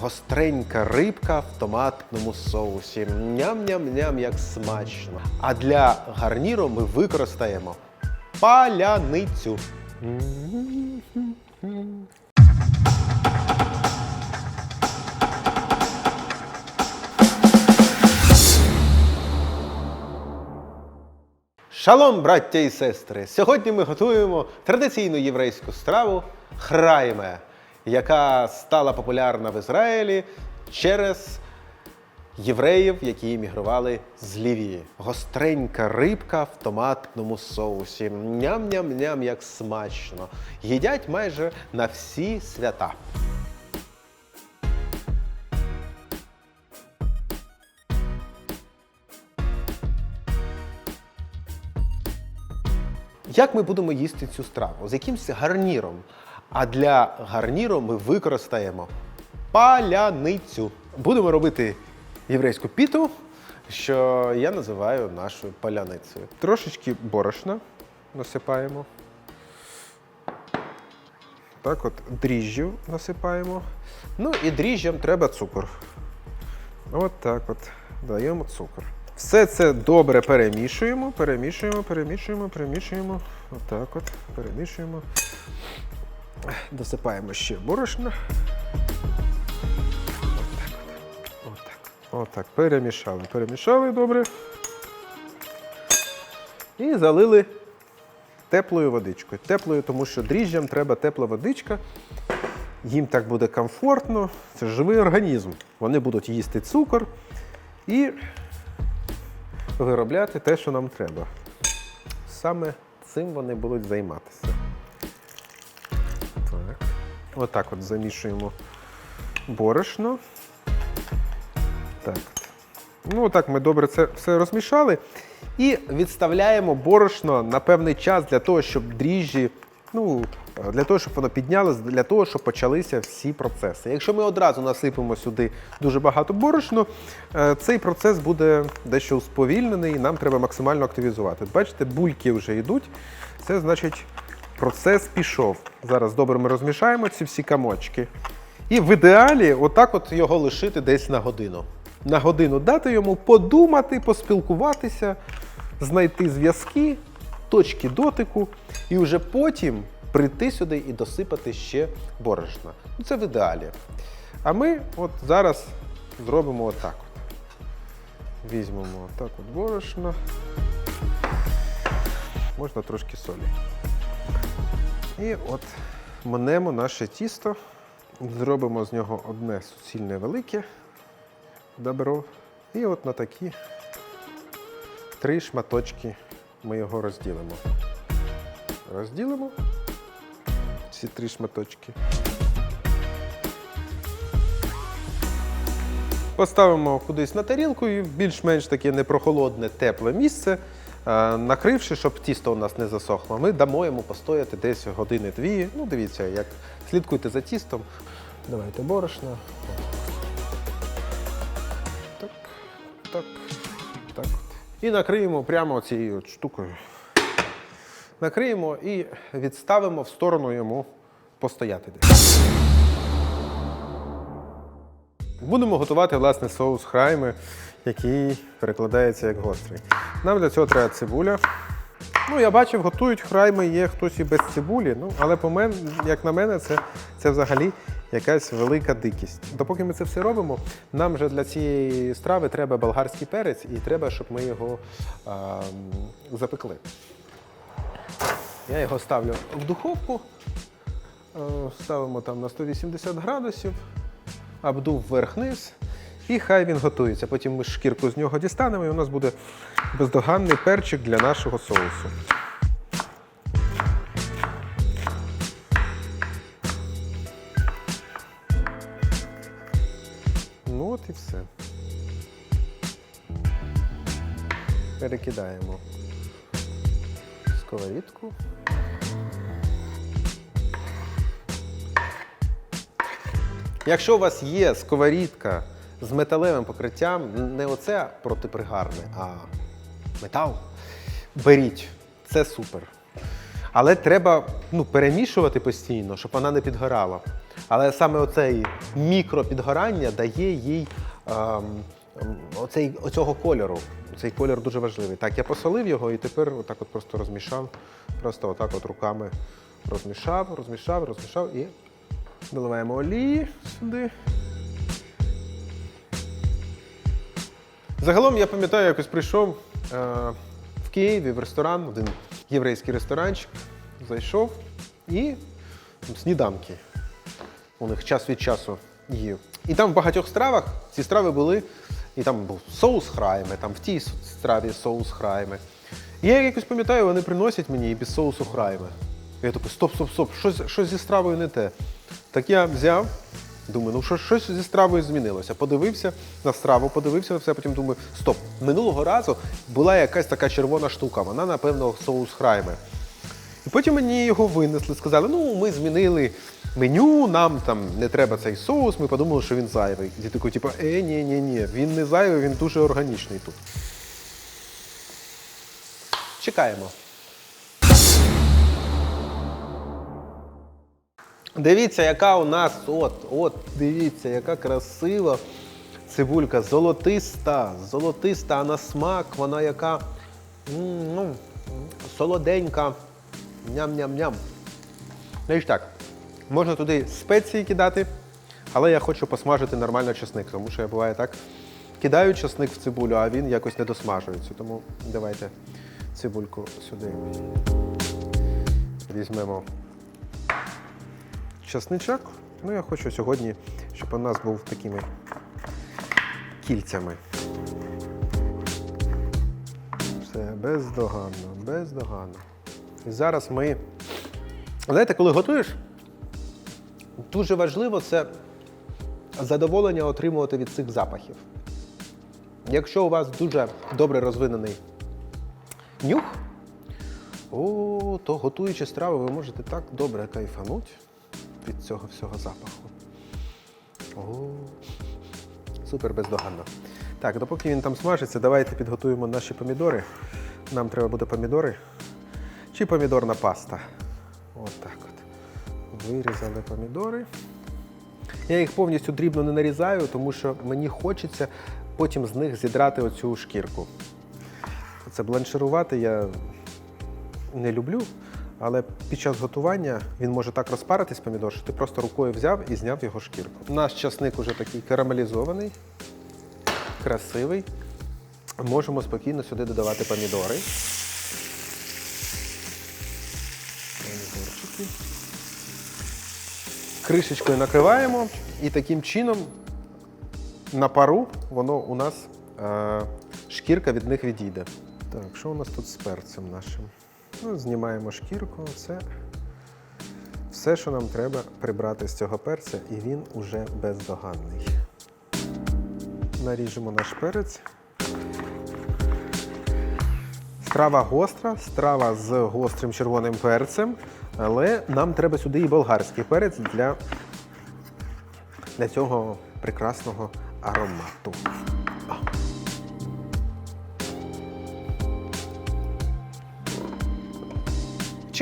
гостренька рибка в томатному соусі. Ням-ням-ням, як смачно. А для гарніру ми використаємо паляницю. Шалом, браття і сестри! Сьогодні ми готуємо традиційну єврейську страву храйме, яка стала популярна в Ізраїлі через євреїв, які емігрували з Лівії. Гостренька рибка в томатному соусі. Ням-ням-ням, як смачно. Їдять майже на всі свята. Як ми будемо їсти цю страву? З якимось гарніром. А для гарніру ми використаємо паляницю. Будемо робити єврейську піту, що я називаю нашою паляницею. Трошечки борошна насипаємо. Так от дріжджів насипаємо. Ну і дріжджам треба цукор. От так от даємо цукор. Все це добре перемішуємо, перемішуємо, перемішуємо, перемішуємо. Отак от, перемішуємо. Досипаємо ще борошна. Отак. Отак. Отак. Перемішали. Перемішали добре. І залили теплою водичкою. Теплою, тому що дріжджам треба тепла водичка. Їм так буде комфортно. Це живий організм. Вони будуть їсти цукор і виробляти те, що нам треба. Саме цим вони будуть займатися. Так. Отак от замішуємо борошно. Так. Ну, отак ми добре це все розмішали. І відставляємо борошно на певний час для того, щоб дріжджі, ну, для того, щоб воно піднялось, для того, щоб почалися всі процеси. Якщо ми одразу насипемо сюди дуже багато борошно, е, цей процес буде дещо усповільнений, і нам треба максимально активізувати. Бачите, бульки вже йдуть. Це значить, процес пішов. Зараз добре ми розмішаємо ці всі камочки. І в ідеалі отак от його лишити десь на годину. На годину дати йому подумати, поспілкуватися, знайти зв'язки, точки дотику, і вже потім прийти сюди і досипати ще борошна. Ну, Це в ідеалі. А ми от зараз зробимо отак. От. Візьмемо отак от борошно. Можна трошки солі. І от мнемо наше тісто, зробимо з нього одне суцільне велике добро. І от на такі три шматочки ми його розділимо. Розділимо ці три шматочки. Поставимо кудись на тарілку і більш-менш таке непрохолодне, тепле місце. Е, Накривши, щоб тісто у нас не засохло, ми дамо йому постояти десь години-дві. Ну, дивіться, як слідкуйте за тістом. Давайте борошно. Так, так, так. І накриємо прямо цією штукою. Накриємо і відставимо в сторону йому постояти десь. Будемо готувати власне соус хайми, який перекладається як гострий. Нам для цього треба цибуля. Ну, я бачив, готують храйми, є хтось і без цибулі. Ну, але по мен, як на мене, це, це взагалі якась велика дикість. Допоки ми це все робимо, нам вже для цієї страви треба болгарський перець, і треба, щоб ми його а, запекли. Я його ставлю в духовку, ставимо там на 180 градусів, обдув вверх-низ, і хай він готується. Потім ми шкірку з нього дістанемо, і у нас буде бездоганний перчик для нашого соусу. Ну от і все. Перекидаємо сковорідку. Якщо у вас є сковорідка з металевим покриттям, не оце протипригарне, а метал, беріть. Це супер. Але треба ну, перемішувати постійно, щоб вона не підгорала. Але саме оцей мікропідгорання дає їй ем, ем, оцей, оцього кольору. Цей колір дуже важливий. Так, я посолив його і тепер отак от просто розмішав. Просто отак от руками розмішав, розмішав, розмішав і доливаємо олії сюди. Загалом я пам'ятаю, якось прийшов е, в Києві в ресторан, один єврейський ресторанчик. Зайшов і там, сніданки. У них час від часу їв. І там в багатьох стравах ці страви були, і там був соус храйме, там в тій страві соус храйме. І я якось пам'ятаю, вони приносять мені і без соусу храйме. Я такий, стоп, стоп, стоп, щось, щось зі стравою не те. Так я взяв, думаю, ну що, щось зі стравою змінилося. Подивився на страву, подивився на все, потім думаю, стоп, минулого разу була якась така червона штука, вона, напевно, соус храйме. І потім мені його винесли, сказали, ну ми змінили меню, нам там не треба цей соус, ми подумали, що він зайвий. І ти такий, типу, е, ні, ні, ні, він не зайвий, він дуже органічний тут. Чекаємо. Дивіться, яка у нас, от, от, дивіться, яка красива цибулька, золотиста, золотиста, а на смак, вона яка м, ну, солоденька. Ням-ням-ням. Знаєш так, можна туди спеції кидати, але я хочу посмажити нормально чесник, тому що я буває так. Кидаю чесник в цибулю, а він якось не досмажується. Тому давайте цибульку сюди візьмемо чесничок. Ну, я хочу сьогодні, щоб у нас був такими кільцями. Все, бездоганно, бездоганно. І зараз ми. Знаєте, коли готуєш, дуже важливо це задоволення отримувати від цих запахів. Якщо у вас дуже добре розвинений нюх, о, то готуючи страви, ви можете так добре кайфануть від цього всього запаху. О, супер бездоганно. Так, допоки він там смажиться, давайте підготуємо наші помідори. Нам треба буде помідори чи помідорна паста. От так от. Вирізали помідори. Я їх повністю дрібно не нарізаю, тому що мені хочеться потім з них зідрати оцю шкірку. Це бланширувати я не люблю, але під час готування він може так розпаритись помідор, що ти просто рукою взяв і зняв його шкірку. Наш часник уже такий карамелізований, красивий. Можемо спокійно сюди додавати помідори. Помідорчики. Кришечкою накриваємо і таким чином на пару воно у нас е, шкірка від них відійде. Так, що у нас тут з перцем нашим? Ну, знімаємо шкірку. Це все, що нам треба прибрати з цього перця, і він уже бездоганний. Наріжемо наш перець. Страва гостра, страва з гострим червоним перцем, але нам треба сюди і болгарський перець для, для цього прекрасного аромату.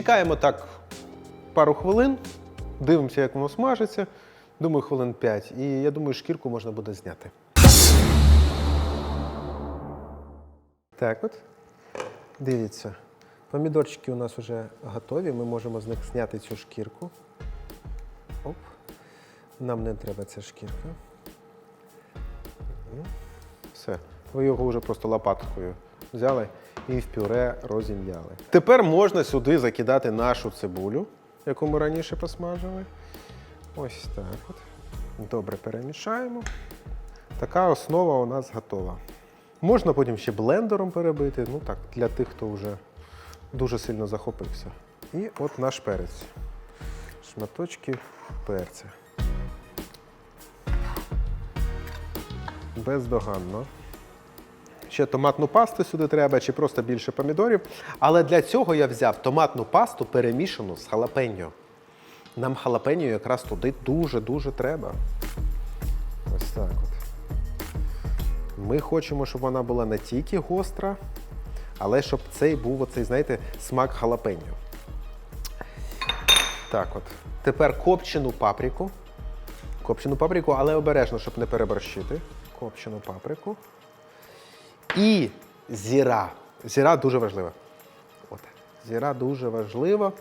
Чекаємо так пару хвилин, дивимося, як воно смажиться. Думаю, хвилин 5. І я думаю, шкірку можна буде зняти. Так от. Дивіться, помідорчики у нас вже готові. Ми можемо з них зняти цю шкірку. Оп. Нам не треба ця шкірка. Все. Ви його вже просто лопаткою взяли і в пюре розім'яли. Тепер можна сюди закидати нашу цибулю, яку ми раніше посмажили. Ось так от. Добре перемішаємо. Така основа у нас готова. Можна потім ще блендером перебити, ну так, для тих, хто вже дуже сильно захопився. І от наш перець. Шматочки перця. Бездоганно. Ще томатну пасту сюди треба, чи просто більше помідорів. Але для цього я взяв томатну пасту перемішану з халапеньо. Нам халапеньо якраз туди дуже-дуже треба. Ось так от. Ми хочемо, щоб вона була не тільки гостра, але щоб цей був оцей, знаєте, смак халапеньо. Так от. Тепер копчену паприку копчену паприку, але обережно, щоб не переборщити. Копчену паприку. І зіра. Зіра дуже важлива. От. Зіра дуже важлива.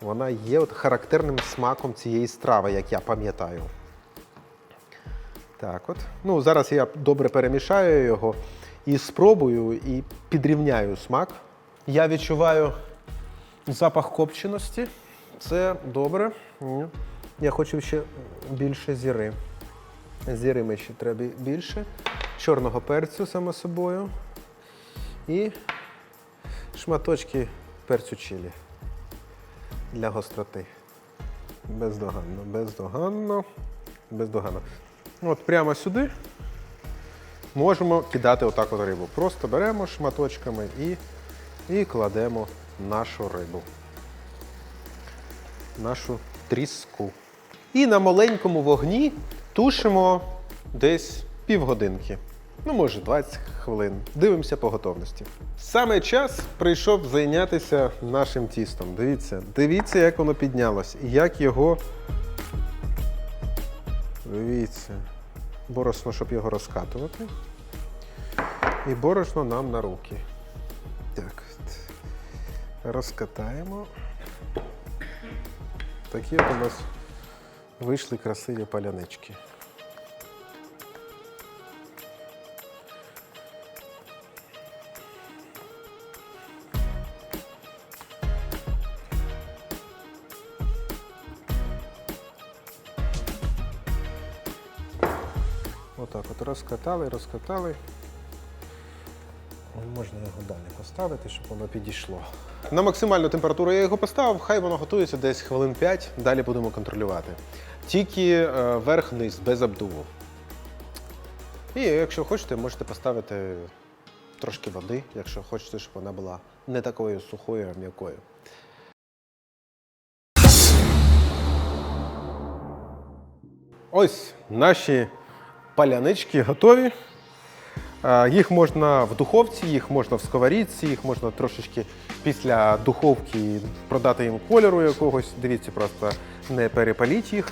Вона є от характерним смаком цієї страви, як я пам'ятаю. Так от. Ну, зараз я добре перемішаю його і спробую і підрівняю смак. Я відчуваю запах копченості. Це добре. Я хочу ще більше зіри. Зіри ми ще треба більше. Чорного перцю, само собою. І шматочки перцю чилі для гостроти. Бездоганно, бездоганно, бездоганно. От прямо сюди можемо кидати отак от рибу. Просто беремо шматочками і, і кладемо нашу рибу. Нашу тріску. І на маленькому вогні тушимо десь півгодинки. Ну, може, 20 хвилин. Дивимося по готовності. Саме час прийшов зайнятися нашим тістом. Дивіться, дивіться, як воно піднялось як його. Дивіться. Борошно, щоб його розкатувати. І борошно нам на руки. Так. Розкатаємо. Такі от у нас вийшли красиві палянички. Отак от розкатали, розкатали. Можна його далі поставити, щоб воно підійшло. На максимальну температуру я його поставив, хай воно готується десь хвилин 5, далі будемо контролювати. Тільки е, верх-низ, без обдуву. І якщо хочете, можете поставити трошки води, якщо хочете, щоб вона була не такою сухою, а м'якою. Ось наші палянички готові. Е, Їх можна в духовці, їх можна в сковорідці, їх можна трошечки після духовки продати їм кольору якогось. Дивіться, просто не перепаліть їх.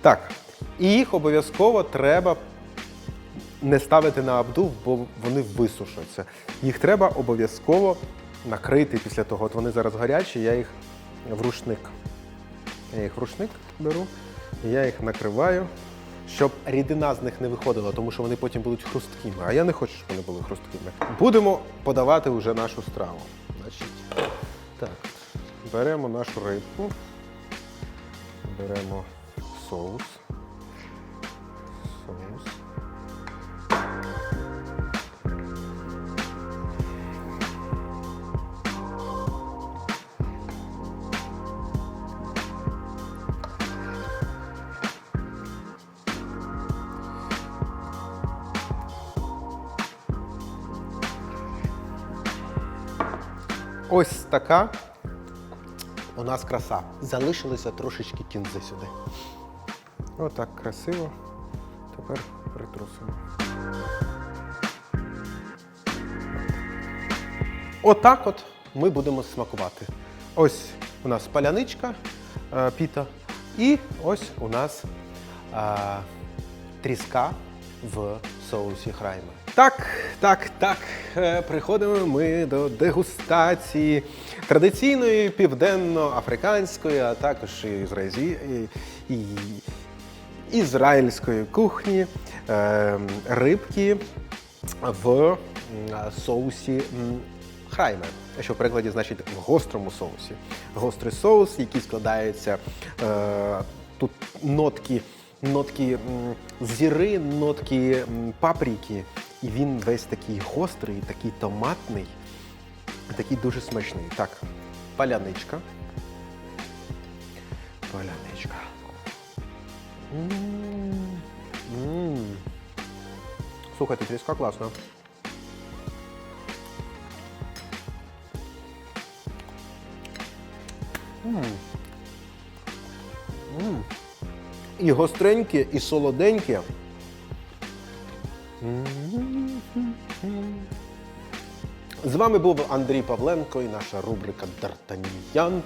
Так, і їх обов'язково треба не ставити на обдув, бо вони висушаться. Їх треба обов'язково накрити після того. От вони зараз гарячі, я їх в рушник. Я їх в рушник беру, я їх накриваю, щоб рідина з них не виходила, тому що вони потім будуть хрусткими. А я не хочу, щоб вони були хрусткими. Будемо подавати вже нашу страву. Значить, так, беремо нашу рибку, беремо соус. Соус. Ось така у нас краса. Залишилося трошечки кінзи сюди. Отак красиво. Тепер притрусимо. Отак от ми будемо смакувати. Ось у нас паляничка е, піта, і ось у нас е, тріска в соусі храйма. Так, так, так. е, Приходимо ми до дегустації традиційної південно-африканської, а також і ізраїлі, і, і, ізраїльської кухні е, рибки в соусі м, храйме, що в перекладі значить в гострому соусі. Гострий соус, який складається е, тут нотки, нотки зіри, нотки м, паприки, і він весь такий гострий, такий томатний, такий дуже смачний. Так, паляничка. Паляничка. М, м. Слухайте, тріска класна. М. М. І гостреньке, і солоденьке. З вами був Андрій Павленко і наша рубрика Дартаніян.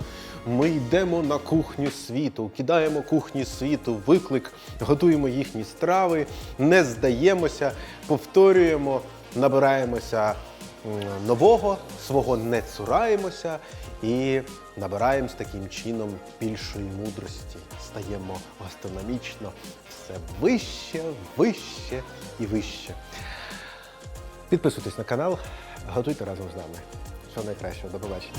Ми йдемо на кухню світу, кидаємо кухні світу, виклик, готуємо їхні страви, не здаємося, повторюємо, набираємося нового, свого не цураємося і набираємось таким чином більшої мудрості. Стаємо гастрономічно все вище, вище і вище. Підписуйтесь на канал, готуйте разом з нами. Все найкращого, до побачення.